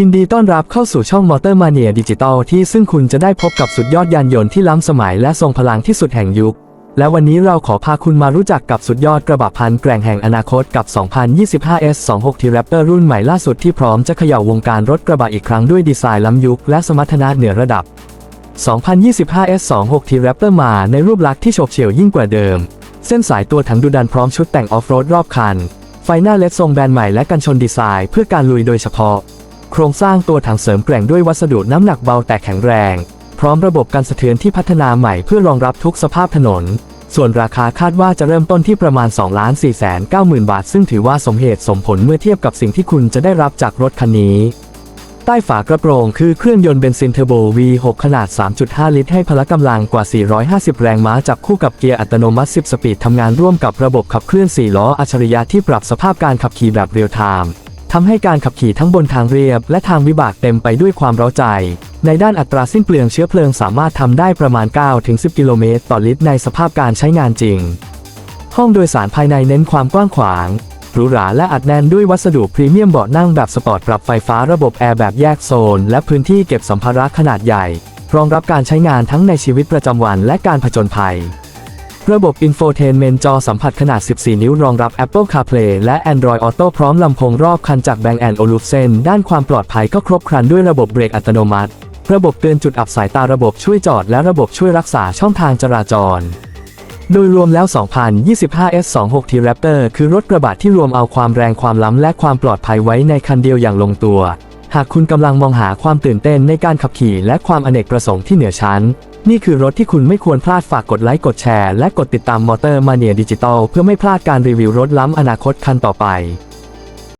ยินดีต้อนรับเข้าสู่ช่องมอเตอร์มาเนียดิจิตอลที่ซึ่งคุณจะได้พบกับสุดยอดยานยนต์ที่ล้ำสมัยและทรงพลังที่สุดแห่งยุค และวันนี้เราขอพาคุณมารู้จักกับสุดยอดกระบะพันแกร่งแห่งอนาคตกับ 2025 S26 T Raptor รุ่นใหม่ล่าสุดที่พร้อมจะเขย่าวงการรถกระบะอีกครั้งด้วยดีไซน์ล้ำยุคและสมรรถนะเหนือระดับ 2025 S26 T Raptor มาในรูปลักษณ์ที่โฉบเฉี่ยวยิ่งกว่าเดิม เส้นสายตัวถังดุดันพร้อมชุดแต่งออฟโรดรอบคัน ไฟหน้าเลดทรงแบนใหม่และกันชนดีไซน์เพื่อการลุยโดยเฉพาะ ครงสร้างตัวถังเสริมแกร่งด้วยวัสดุน้ำหนักเบาแต่แข็งแรง พร้อมระบบการสะเทือนที่พัฒนาใหม่เพื่อรองรับทุกสภาพถนน ส่วนราคาคาดว่าจะเริ่มต้นที่ประมาณ 2 4 9 0 0 0 0 บาท ซึ่งถือว่าสมเหตุสมผลเมื่อเทียบกับสิ่งที่คุณจะได้รับจากรถคันนี้ใต้ฝากระโปรงคือเครื่องยนต์เบนซินเทอร์โบ V6 ขนาด 3.5 ลิตร ให้พละกำลังกว่า 450 แรงม้าจับคู่กับเกียร์อัตโนมัติ 10 สปีดทำงานร่วมกับระบบขับเคลื่อน 4 ล้ออัจฉริยะที่ปรับสภาพการขับขี่แบบเรียลไทม์ ทำให้การขับขี่ทั้งบนทางเรียบ และทางวิบากเต็มไปด้วยความเร้าใจ ในด้านอัตราสิ้นเปลืองเชื้อเพลิงสามารถทำได้ประมาณ 9-10 กิโลเมตรต่อลิตรในสภาพการใช้งานจริง ห้องโดยสารภายในเน้นความกว้างขวางหรูหราและอัดแน่นด้วยวัสดุพรีเมียมเบาะนั่งแบบสปอร์ตปรับไฟฟ้าระบบแอร์แบบแยกโซน และพื้นที่เก็บสัมภาระขนาดใหญ่ รองรับการใช้งานทั้งในชีวิตประจำวันและการผจญภัย ระบบ Infotainment จอสัมผัสขนาด 14 นิ้วรองรับ Apple CarPlay และ Android Auto พร้อมลำโพงรอบคันจาก Bang Olufsen ด้านความปลอดภัยก็ครบครันด้วยระบบเบรกอัตโนมัติ ระบบเตือนจุดอับสายตาระบบช่วยจอดและระบบช่วยรักษาช่องทางจราจร โดยรวมแล้ว 2025 S26 T Raptor คือรถกระบะที่รวมเอาความแรงความล้ำและความปลอดภัยไว้ในคันเดียวอย่างลงตัว หากคุณกำลังมองหาความตื่นเต้นในการขับขี่ และความอเนกประสงค์ที่เหนือชั้น นี่คือรถที่คุณไม่ควรพลาดฝากกดไลค์กดแชร์และกดติดตามมอเตอร์มาเนียดิจิตอลเพื่อไม่พลาดการรีวิวรถล้ำอนาคตคันต่อไป